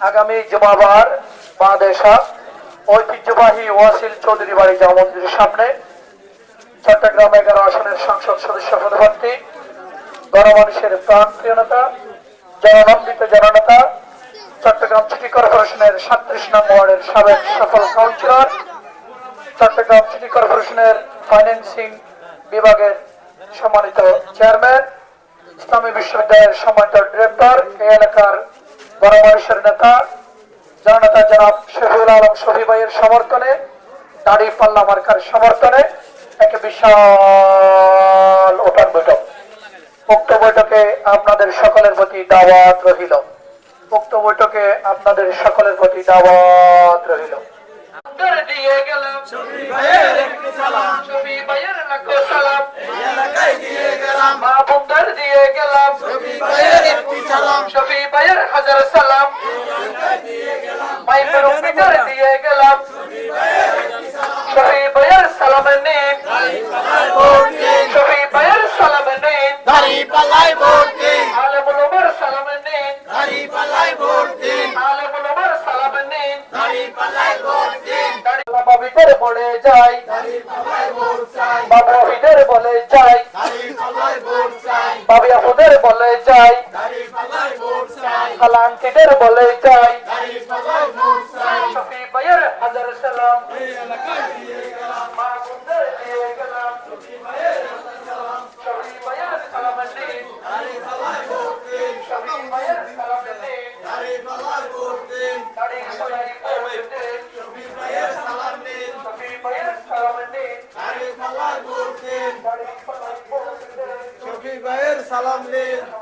আগামী জুমাবার ঐতিহ্যবাহী ওয়াসিল চৌধুরী বাড়ি জামা মন্দিরের সামনে চট্টগ্রাম এগারো আসনের সংসদ সদস্য গণমানুষের জননেতা, চট্টগ্রাম সিটি কর্পোরেশনের সাতত্রিশ নং ওয়ার্ডের সাবেক সফল কাউন্সিলর, চট্টগ্রাম সিটি কর্পোরেশনের ফাইন্যান্সিং বিভাগের সম্মানিত চেয়ারম্যান ইসলামী বিশ্ববিদ্যালয়ের সম্মানিত ডিরেক্টর এই এলাকার গণমানুষের নেতা জননেতা জনাব শফিউল আলম শফি ভাইয়ের সমর্থনে দাড়ি পাল্লা মার্কার সমর্থনে এক বিশাল ওটান বৈঠক। উক্ত বৈঠকে আপনাদের সকলের প্রতি দাওয়াত রহিল। উক্ত বৈঠকে আপনাদের সকলের প্রতি দাওয়াত রহিল। দিয়ে গেলাম। বোনদের গেলাম। শফি ভাইয়ের হাজার সালাম। মাইপের উপরে দিয়ে গেলাম। শফি ভাইয়ের সালাম। নিন শফি ভাইয়ের সালাম নিন দাড়ি পাল্লায় ভোট দিন আলেমুল সালাম নিন দাড়ি পাল্লায় ভোট দিন আলেমুল সালাম নিন দাড়ি পাল্লায় ভোট দিন বাবা ভিতরে পড়ে যাই দাড়ি পাল্লায় ভোট বাবা ভিতরে বলে যাই দাড়ি পাল্লায় ভোট তাদের বলে চাই। ভাইয়ের হাজার সালাম। সালাম। নেন